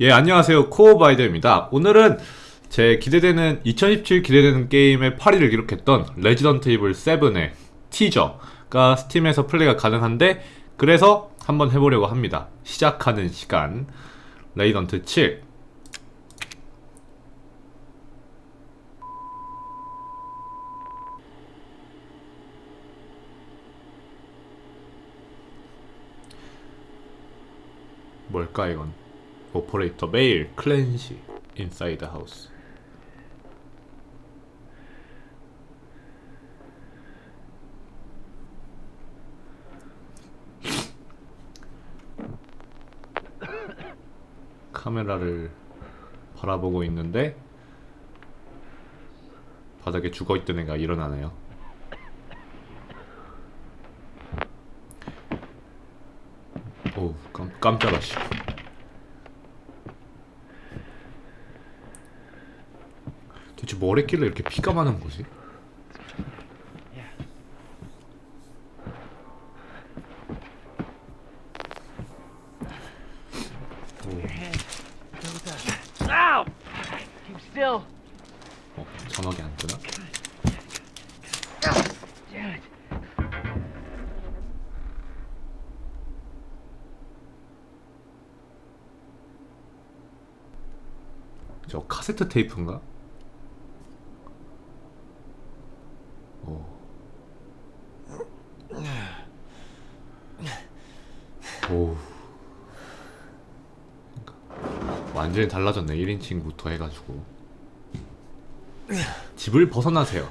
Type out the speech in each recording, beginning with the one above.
예, 안녕하세요. 코어바이더입니다. 오늘은 제 기대되는 2017 기대되는 게임의 8위를 기록했던 레지던트 이블 7의 티저가 스팀에서 플레이가 가능한데 그래서 한번 해보려고 합니다. 시작하는 시간 레이던트 7 뭘까 이건 오퍼레이터 메일 클랜시 인사이드 하우스. 카메라를 바라보고 있는데 바닥에 죽어있던 애가 일어나네요. 어우 깜, 깜짝아 씨 대체 뭘 했길래 이렇게 피가 많은 거지? 어, 전화기 안 뜨나? 저 카세트 테이프인가? 오. 오. 그러니까 완전히 달라졌네. 1인칭부터 해가지고. 집을 벗어나세요.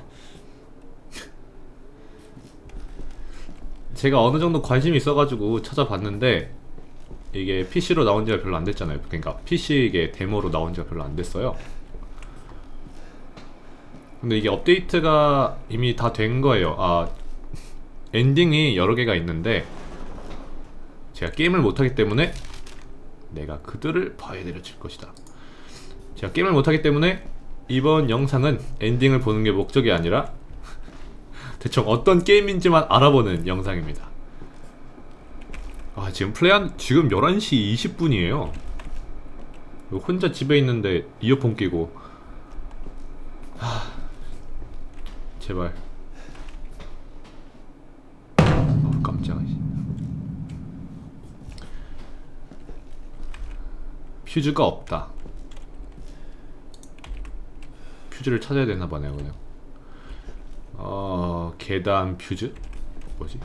제가 어느 정도 관심이 있어가지고 찾아봤는데 이게 PC로 나온 지가 별로 안 됐잖아요. 그러니까 PC 이게 데모로 나온 지가 별로 안 됐어요. 근데 이게 업데이트가 이미 다 된 거예요. 아, 엔딩이 여러 개가 있는데 제가 게임을 못 하기 때문에 내가 그들을 봐야되려칠 것이다. 제가 게임을 못 하기 때문에 이번 영상은 엔딩을 보는 게 목적이 아니라 대충 어떤 게임인지만 알아보는 영상입니다. 아 지금 플레이한 지금 11시 20분이에요 혼자 집에 있는데 이어폰 끼고 하... 제발 퓨즈가 없다 퓨즈를 찾아야 되나 보네요 그냥 어 계단 퓨즈 뭐지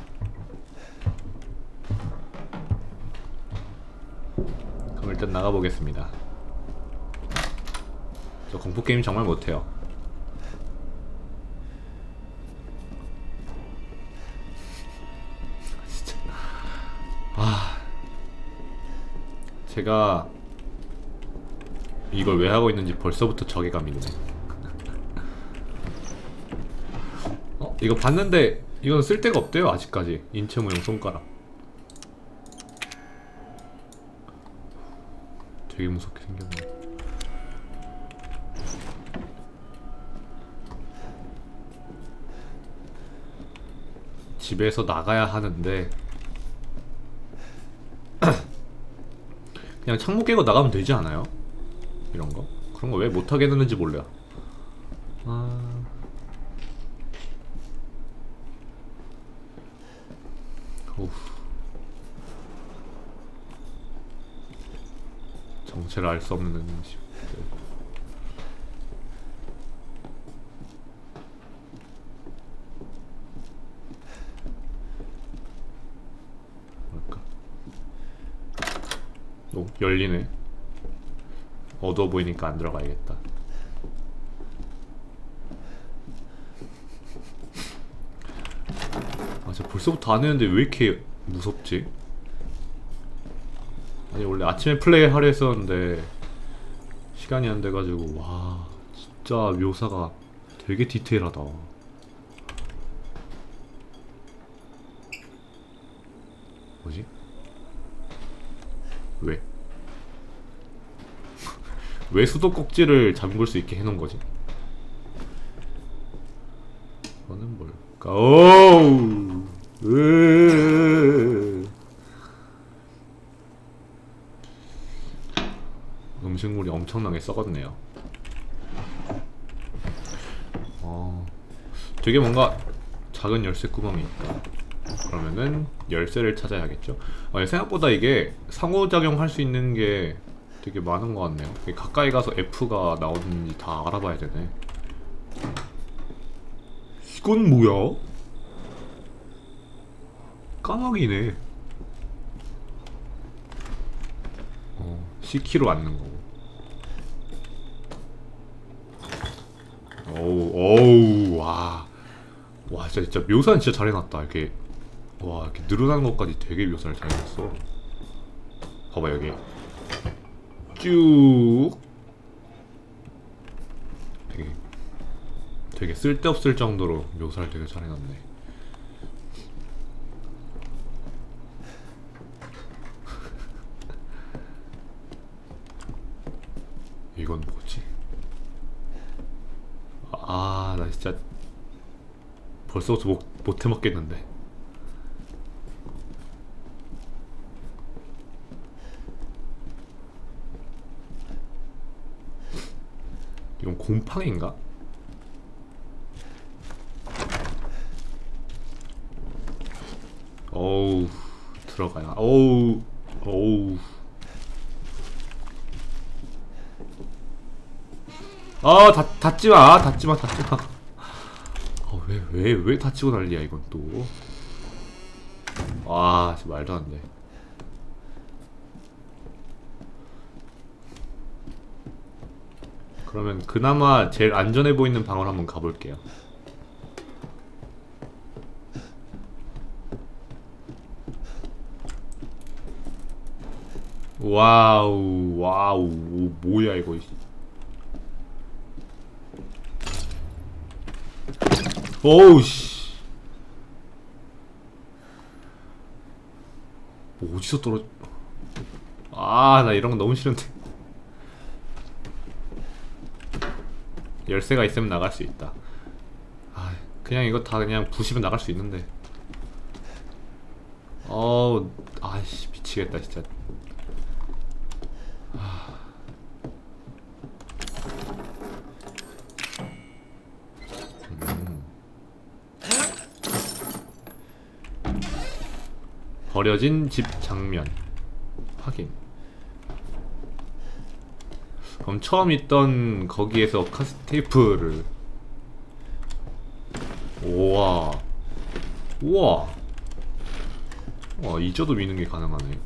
그럼 일단 나가보겠습니다. 저 공포 게임 정말 못해요. 진짜. 아, 제가 이걸 왜 하고 있는지 벌써부터 저기감이 있네. 어? 이거 봤는데 이건 쓸데가 없대요 아직까지 인체 모형 손가락. 되게 무섭게 생겼네. 집에서 나가야 하는데 그냥 창문 깨고 나가면 되지 않아요? 이런 거? 그런 거 왜 못하게 되는지 몰라요. 아... 오우. 정체를 알 수 없는 음식. 뭘까? 오 열리네. 어두워 보이니까 안 들어가야겠다. 아, 저 벌써부터 안 했는데 왜 이렇게 무섭지? 아니 원래 아침에 플레이 하려 했었는데 시간이 안 돼가지고 와 진짜 묘사가 되게 디테일하다 뭐지? 왜? 왜 수도 꼭지를 잠글 수 있게 해놓은 거지? 이거는 뭘까? 오우! 으 음식물이 엄청나게 썩었네요. 어, 되게 뭔가 작은 열쇠 구멍이 있다. 그러면은 열쇠를 찾아야겠죠. 아, 생각보다 이게 상호작용 할수 있는 게 되게 많은 것 같네요. 가까이 가서 F가 나오는지 다 알아봐야 되네. 이건 뭐야? 까마귀네. 어, C키로 앉는 거고. 어우, 어우, 와. 와, 진짜, 진짜 묘사는 진짜 잘 해놨다. 이렇게, 와, 이렇게 늘어나는 것까지 되게 묘사를 잘 해놨어. 봐봐, 여기. 쭉. 되게, 되게 쓸데없을 정도로 묘사를 되게 잘 해놨네. 이건 뭐지? 아, 나 진짜 벌써부터 못, 못 해먹겠는데. 이건 곰팡인가? 어우 들어가야 어우 어우 아 닫, 닫지마 닫지마 닫지마 아, 왜, 왜, 왜 다치고 난리야, 이건 또. 와, 진짜 말도 안 돼. 그러면 그나마 제일 안전해 보이는 방을 한번 가볼게요. 와우, 와우, 오, 뭐야, 이거. 어우 씨. 뭐 어디서 떨어? 아, 나 이런 거 너무 싫은데. 열쇠가 있으면 나갈 수 있다. 아, 그냥 이거 다 그냥 부시면 나갈 수 있는데. 어우, 아씨 미치겠다 진짜. 버려진 집 장면 확인. 그럼 처음 있던 거기에서 카스테이프를 우와 우와 와 잊어도 미는 게 가능하네.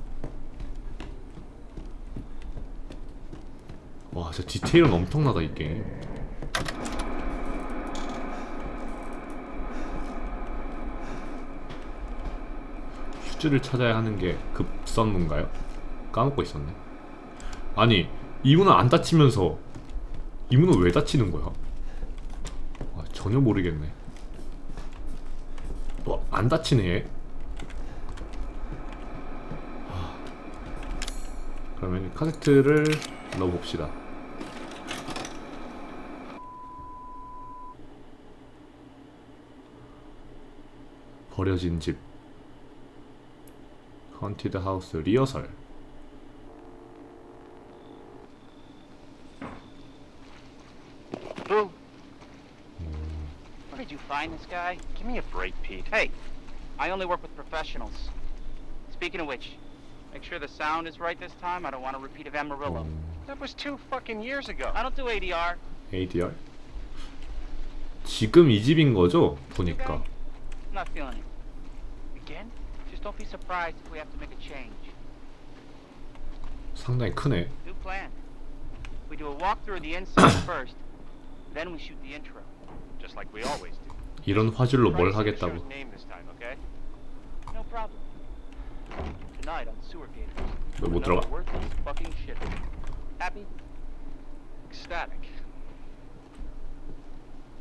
와 진짜 디테일은 엄청나다 이 게임. 휴지를 찾아야 하는 게 급선무인가요? 까먹고 있었네. 아니 이 문은 안 닫히면서 이 문은 왜 닫히는 거야? 아, 전혀 모르겠네. 어, 안. 얘. 아, 그러면 카세트를 넣어봅시다. 버려진 집 헌티드 하우스 리허설 Where did you find this guy? Give me a break, Pete. Hey, I only work with professionals. Speaking of which, make sure the sound is right this time. I don't want a repeat of Amarillo. That was two fucking years ago. I don't do ADR. ADR 지금 이 집인 거죠? You 보니까 guy? I'm not feeling it. Again? Just don't be surprised if we have to make a change. 상당히 크네 New plan. We do a walkthrough of the inside first, then we shoot the intro. Just like we always do. 이런 화질로 뭘 하겠다고. 너못 들어가.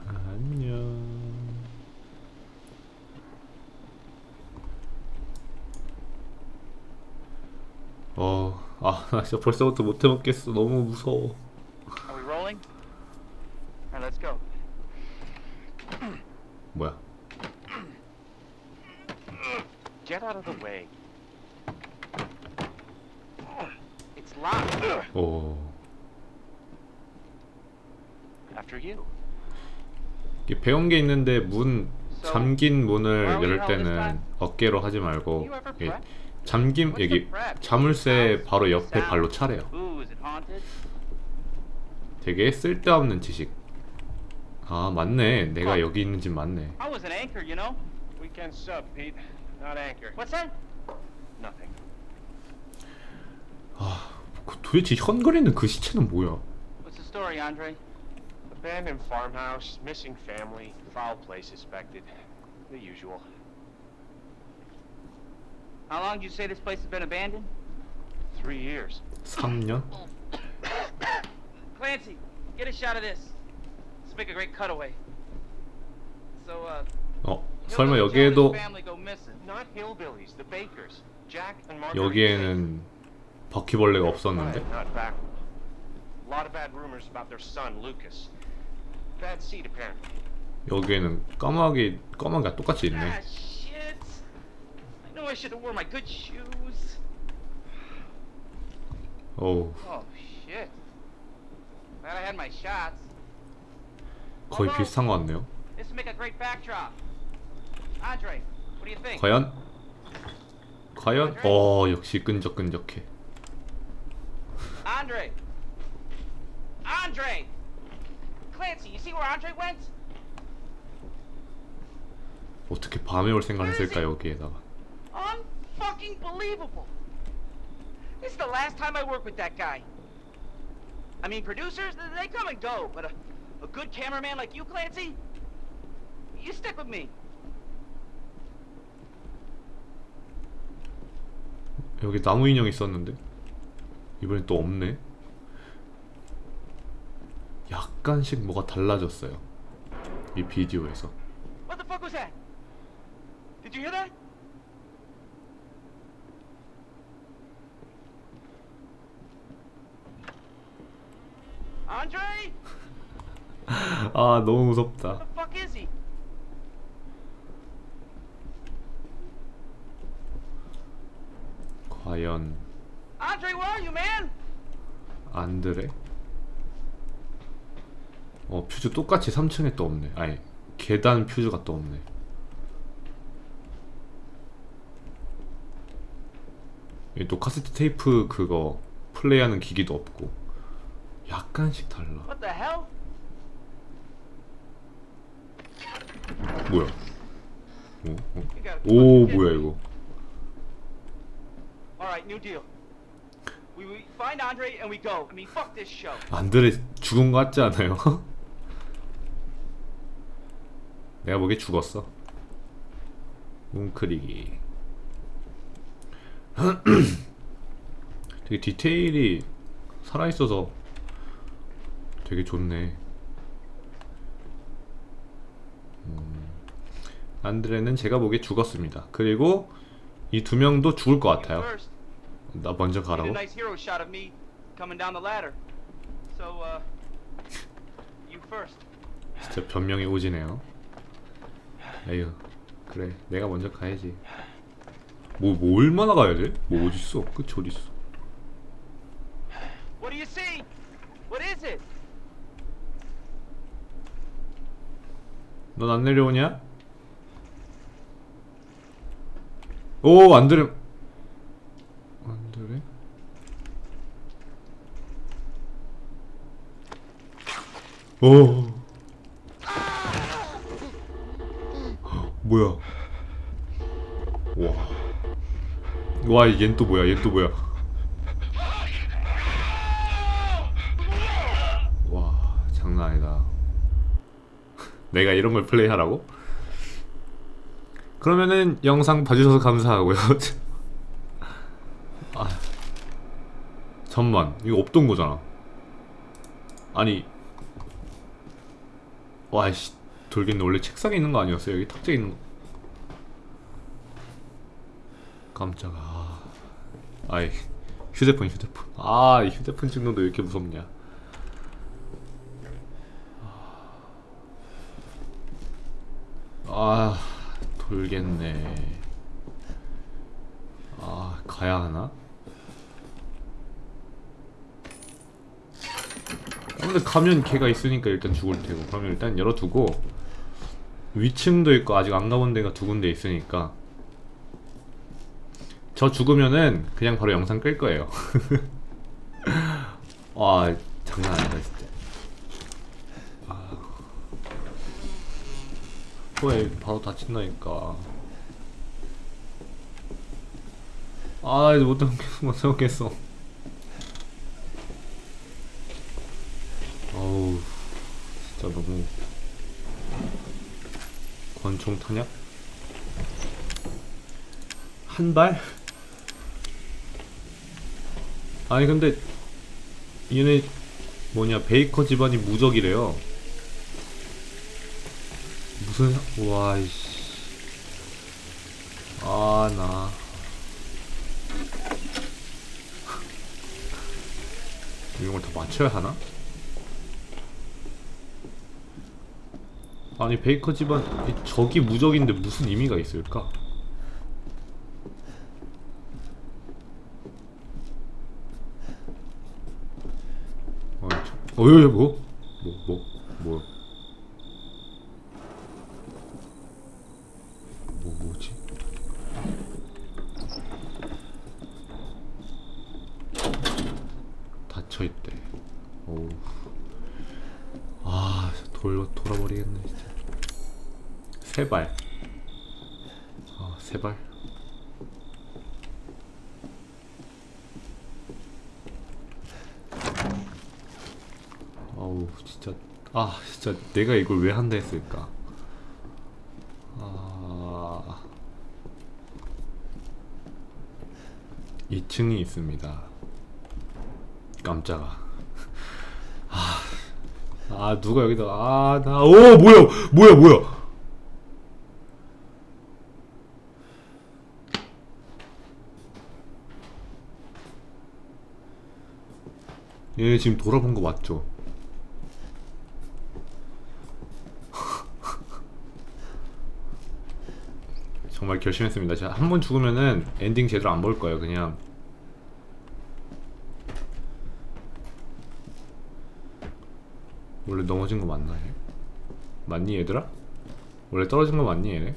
안녕 어, 아, 나 진짜 벌써부터 못 해먹겠어. 너무 무서워. Are we rolling? Alright, let's go. 뭐야? Get out of the way. It's locked. 오, after you. 이게 배운 게 있는데 문 잠긴 문을 this 때는? 어깨로 하지 말고? 잠김 여기? 자물쇠 바로 옆에. 발로 차래요. 되게 쓸데없는 지식. 아 맞네. 내가 어. 여기 있는 집 맞네. I was an anchor, you know. Weekend sub, Pete. Not anchor. What's that? Nothing. 그 도대체 현거리는 그 시체는 뭐야? Abandoned farmhouse, missing family, foul play suspected. The usual. How long did you say this place has been abandoned? Three years. 3년? Clancy, get a shot of this. Let's make a great cutaway. So, uh, 어 Hillbilly 설마 Joe and 여기에도 his family go missing. Not hillbillies, the Bakers. Jack and Marguerite. 여기에는 바퀴벌레가 Baker. 없었는데? Right, Not back. A lot of bad rumors about their son, Lucas. Bad seed, apparently. 여기에는 까마귀 까마귀가 똑같이 있네. Ah, shit. I know I should have worn my good shoes. 어우 Oh, shit. Glad I had my shots. 거의 비슷한 것 같네요. This would make a great backdrop. Andre, what do you think? 과연? 과연? 어 역시 끈적끈적해. Andre! Andre! Clancy, you see where Andre went? 어떻게 밤에 올 생각했을까 여기에다가. Unfucking believable! This is the last time I work with that guy. I mean, producers, they come and go, but a, a good cameraman like you, Clancy, you stick with me. 여기 나무 인형 있었는데 이번엔 또 없네. 약간씩 뭐가 달라졌어요. 이 비디오에서. What the fuck was that? Did you hear that? Andre? 아 너무 무섭다. 과연? 안드레? 어 퓨즈 똑같이 3층에 또 없네. 아니 계단 퓨즈가 또 없네. 또 카세트 테이프 그거 플레이하는 기기도 없고 약간씩 달라. What the hell? 뭐야? 어? 어? 오 fucking kidding 뭐야. 이거? All right, new deal. We, we find Andre and we go. I mean, fuck this show. 안드레 죽은 거 같지 않아요? 내가 보기에 죽었어. 웅크리기. 되게 디테일이 살아있어서 되게 좋네. 음, 안드레는 제가 보기에 죽었습니다. 그리고 이 두 명도 죽을 것 같아요. 나 먼저 가라고? uh. 진짜 변명이 오지네요. 에휴, 그래, 내가 먼저 가야지. 뭐, 뭐 얼마나 가야 돼? 뭐 어디 있어? 끝이 어디 있어? What do you see? What is it? 넌 안 내려오냐? 오, 안드레. 안드레? 오. 뭐야? 와. 와, 얜 또 뭐야? 얜 또 뭐야? 와, 장난 아니다. 내가 이런 걸 플레이하라고? 그러면은 영상 봐주셔서 감사하고요. 아, 잠만, 이거 없던 거잖아. 아니, 와이씨, 돌겠네. 원래 책상에 있는 거 아니었어요? 여기 탁자에 있는 거. 깜짝아. 아, 아이, 휴대폰, 휴대폰. 아, 이 휴대폰 찍는 거왜 이렇게 무섭냐. 아 돌겠네 아 가야 하나? 근데 가면 걔가 있으니까 일단 죽을 테고 그러면 일단 열어두고 위층도 있고 아직 안 가본 데가 두 군데 있으니까 저 죽으면은 그냥 바로 영상 끌 거예요 와 장난 아니다 진짜 아. 왜 바로 다친다니까 아 이제 못 참겠어 못 참겠어 어우 진짜 너무 권총 탄약? 한 발? 아니 근데 얘네 뭐냐 베이커 집안이 무적이래요 무슨 사- 와이씨 아나 이런 걸 다 맞춰야 하나? 아니 베이커 집안 이 적이 무적인데 무슨 의미가 있을까? 어, 저, 어, 여, 여, 뭐? 뭐, 뭐, 뭐? 뭐, 뭐지? 닫혀 있대. 오우. 아, 돌, 돌아버리겠네, 진짜. 세 발. 아, 세 발. 아우, 진짜. 아, 진짜 내가 이걸 왜 한다 했을까? 아. 2층이 있습니다. 깜짝아. 아 누가 여기다 아나 오 뭐야 뭐야 뭐야 얘 지금 돌아본 거 맞죠? 정말 결심했습니다. 제가 한 번 죽으면은 엔딩 제대로 안 볼 거예요. 그냥 원래 넘어진 거 맞나 얘? 맞니 얘들아? 원래 떨어진 거 맞니 얘네?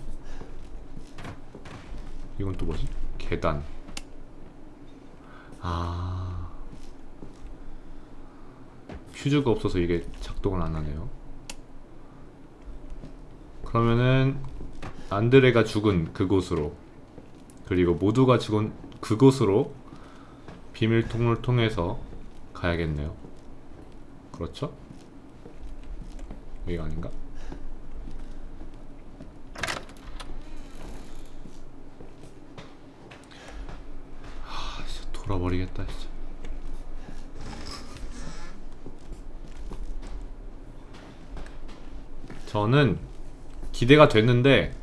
이건 또 뭐지? 계단 아 퓨즈가 없어서 이게 작동을 안 하네요 그러면은 안드레가 죽은 그곳으로 그리고 모두가 죽은 그곳으로 비밀 통로를 통해서 가야겠네요 그렇죠? 여기가 아닌가? 하, 진짜 돌아버리겠다 진짜. 저는 기대가 됐는데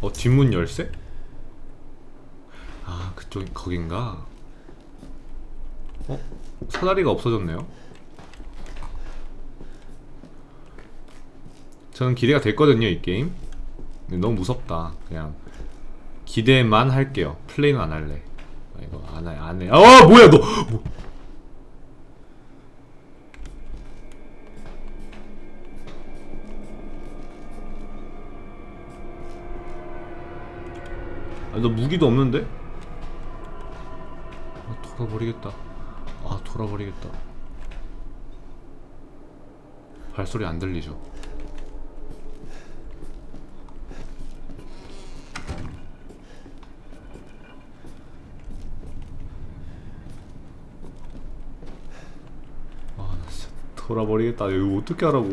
어 뒷문 열쇠? 아 그쪽 거긴가? 어 사다리가 없어졌네요. 저는 기대가 됐거든요 이 게임 너무 무섭다 그냥 기대만 할게요 플레이는 안 할래 아, 이거 안해 안해 아 뭐야 너 뭐. 너 무기도 없는데? 아, 돌아버리겠다 아 돌아버리겠다 발소리 안 들리죠? 아, 나 돌아버리겠다. 이거 어떻게 하라고.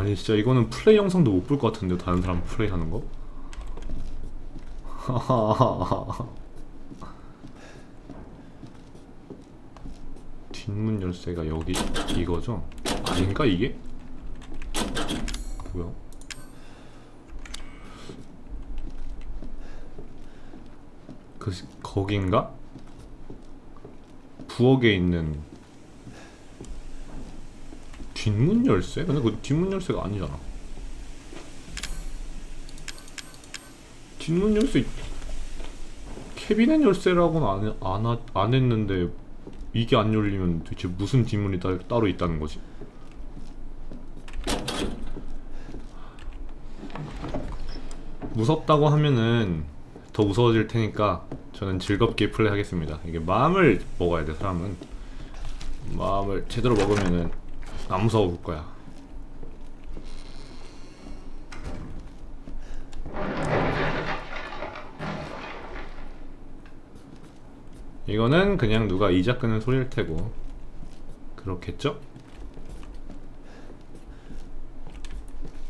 아니, 진짜 이거는 플레이 영상도 못 볼 것 같은데, 다른 사람 플레이 하는 거? 뒷문 열쇠가 여기, 이거죠? 아닌가, 이게? 뭐야? 그 거긴가? 부엌에 있는 뒷문 열쇠? 근데 그 뒷문 열쇠가 아니잖아. 뒷문 열쇠 캐비넷 열쇠라고는 안, 안, 하- 안 했는데 이게 안 열리면 도대체 무슨 뒷문이 따, 따로 있다는 거지? 무섭다고 하면은 더 무서워질 테니까 저는 즐겁게 플레이하겠습니다. 이게 마음을 먹어야 돼 사람은 마음을 제대로 먹으면은 안 무서울 거야. 이거는 그냥 누가 이자 끄는 소리일 테고 그렇겠죠?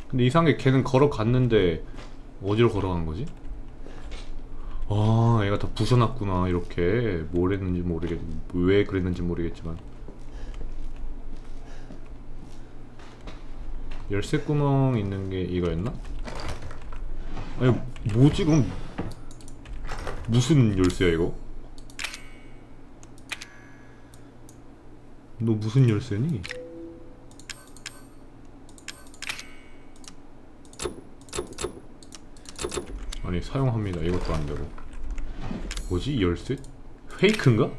근데 이상하게 걔는 걸어갔는데 어디로 걸어간 거지? 아, 얘가 다 부숴놨구나 이렇게 뭘 했는지 모르겠, 왜 그랬는지 모르겠지만 열쇠 구멍 있는 게 이거였나? 아니 뭐지 그럼 무슨 열쇠야 이거? 너 무슨 열쇠니? 아니 사용합니다 이것도 안 되고 뭐지 이 열쇠? 페이크인가? 오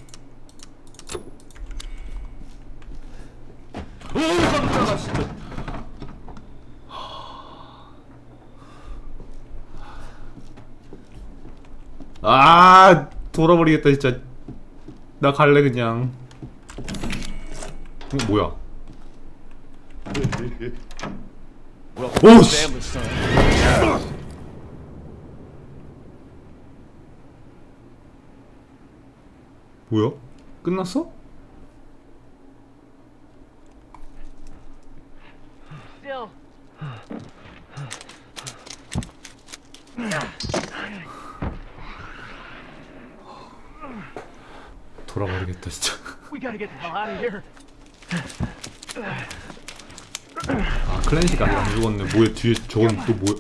깜짝아 진짜 아 돌아버리겠다 진짜. 나 갈래 그냥. 이거 뭐야 오씨 뭐야? 끝났어? Still. 돌아버리겠다 진짜 We gotta get the hell out of here. 아 아직 안 죽었네 뭐야 뒤에 저건 또 뭐야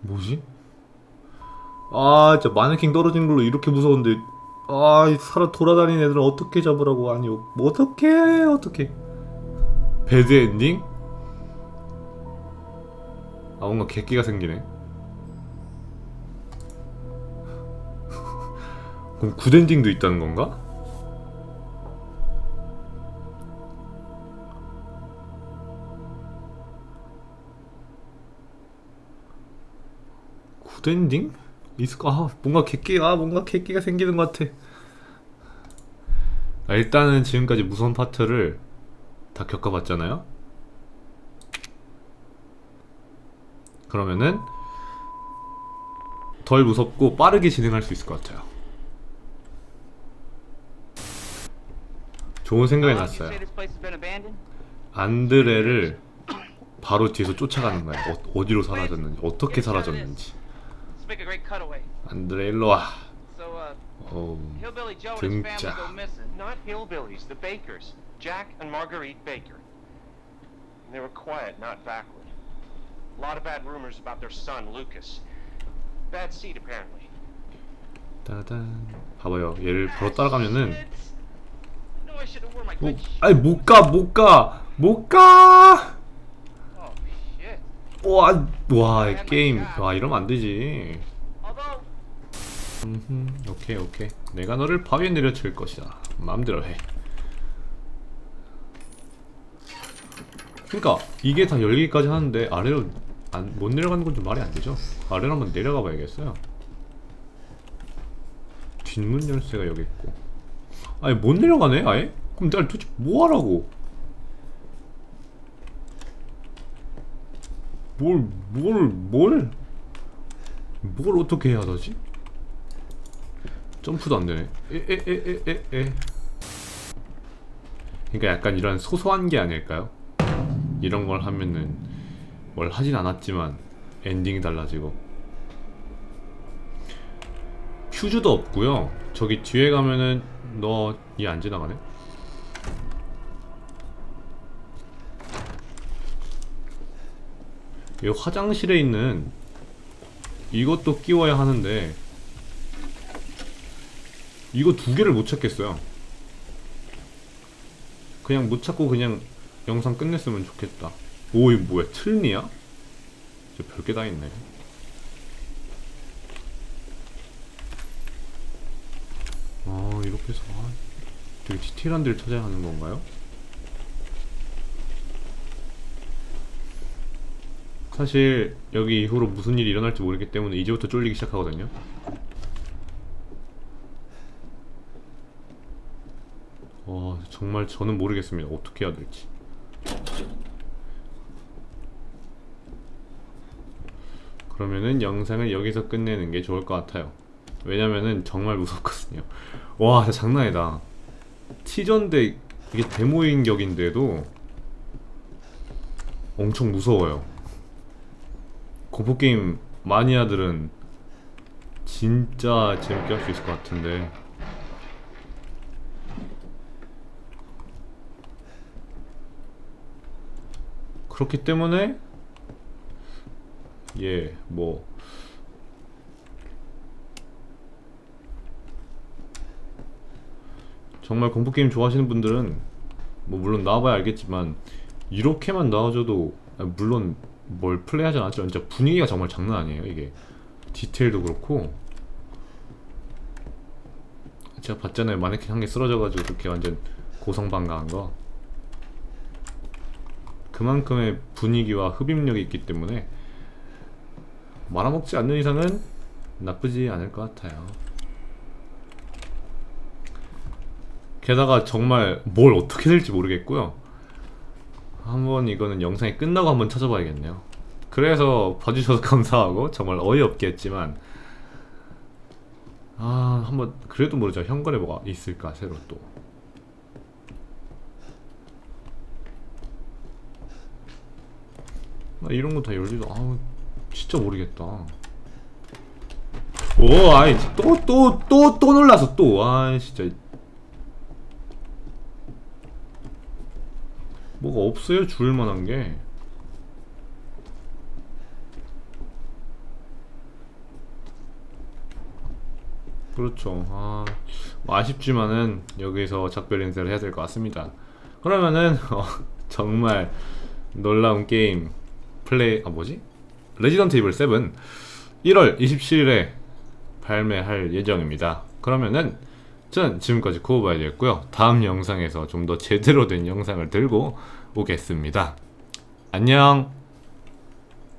뭐지? 아 진짜 마네킹 떨어진 걸로 이렇게 무서운데 아이 살아 돌아다니는 애들은 어떻게 잡으라고 아니 뭐 어떻게 어떻게 배드 엔딩? 아 뭔가 객기가 생기네 그럼 굿 엔딩도 있다는 건가? 굿 엔딩? 있을까? 아 뭔가 객기 아 뭔가 객기가 생기는 것 같아 아, 일단은 지금까지 무서운 파트를 다 겪어봤잖아요 그러면은 덜 무섭고 빠르게 진행할 수 있을 것 같아요. 좋은 생각이 났어요. 안드레를 바로 뒤에서 쫓아가는 거야. 어, 어디로 사라졌는지, 어떻게 사라졌는지. 안드레 일로 와. Uh, 어우, Hillbilly Joe and his family 등짝. go missing. Not hillbillies, the Bakers. Jack and Marguerite Baker. They were quiet, not backward. A lot of bad rumors about their son, Lucas. Bad seed, apparently. 따단. 봐봐요. 얘를 바로 따라가면은. No, I should have worn my 뭐, good sh- 아니 못 가, 못 가, 못 가. Oh, shit. 와, 와, 이 게임, 와 이러면 안 되지. 음흠, 오케이 오케이. 내가 너를 바위에 내려칠 것이다. 마음대로 해. 그니까 이게 다 열리기까지 하는데 아래로 안, 못 내려가는 건 좀 말이 안 되죠? 아래로 한번 내려가 봐야겠어요. 뒷문 열쇠가 여기 있고. 아니 못 내려가네 아예? 그럼 내가 도대체 뭐 하라고? 뭘 뭘 뭘? 뭘 어떻게 해야 하지? 점프도 안 되네. 에에에에에. 그러니까 약간 이런 소소한 게 아닐까요? 이런 걸 하면은 뭘 하진 않았지만 엔딩이 달라지고. 퓨즈도 없고요. 저기 뒤에 가면은 너 이 안 지나가네. 이 화장실에 있는 이것도 끼워야 하는데 이거 두 개를 못 찾겠어요. 그냥 못 찾고 그냥 영상 끝냈으면 좋겠다. 오, 이거 뭐야? 틀니야? 진짜 별게 다 있네. 아, 이렇게 해서 아, 되게 디테일한 데를 찾아야 하는 건가요? 사실 여기 이후로 무슨 일이 일어날지 모르기 때문에 이제부터 쫄리기 시작하거든요. 와 정말 저는 모르겠습니다. 어떻게 해야 될지. 그러면은 영상을 여기서 끝내는 게 좋을 것 같아요. 왜냐면은 정말 무섭거든요. 와 진짜 장난 아니다. 티전데 이게 데모인 격인데도 엄청 무서워요. 공포 게임 마니아들은 진짜 재밌게 할 수 있을 것 같은데. 그렇기 때문에 예, 뭐. 정말 공포 게임 좋아하시는 분들은 뭐 물론 나와봐야 알겠지만 이렇게만 나와줘도 아, 물론 뭘 플레이하지 않았지만 진짜 분위기가 정말 장난 아니에요 이게. 디테일도 그렇고. 제가 봤잖아요. 마네킹 한 개 쓰러져가지고 그렇게 완전 고성방가한 거 그만큼의 분위기와 흡입력이 있기 때문에 말아먹지 않는 이상은 나쁘지 않을 것 같아요. 게다가 정말 뭘 어떻게 될지 모르겠고요. 한번 이거는 영상이 끝나고 한번 찾아봐야겠네요. 그래서 봐주셔서 감사하고 정말 어이없게 했지만 아 한번 그래도 모르죠. 현관에 뭐가 있을까 새로 또 이런 거 다 열리도 아우 진짜 모르겠다. 오 아이 또 또 또 또 놀라서 또아 진짜. 뭐가 없어요 줄 만한 게? 그렇죠. 아, 뭐 아쉽지만은 여기서 작별 인사를 해야 될 것 같습니다. 그러면은 어, 정말 놀라운 게임 플레이 아 뭐지 레지던트 이블 7 1월 27일에 발매할 예정입니다 그러면은 전 지금까지 코어바이드였고요. 다음 영상에서 좀 더 제대로 된 영상을 들고 오겠습니다. 안녕!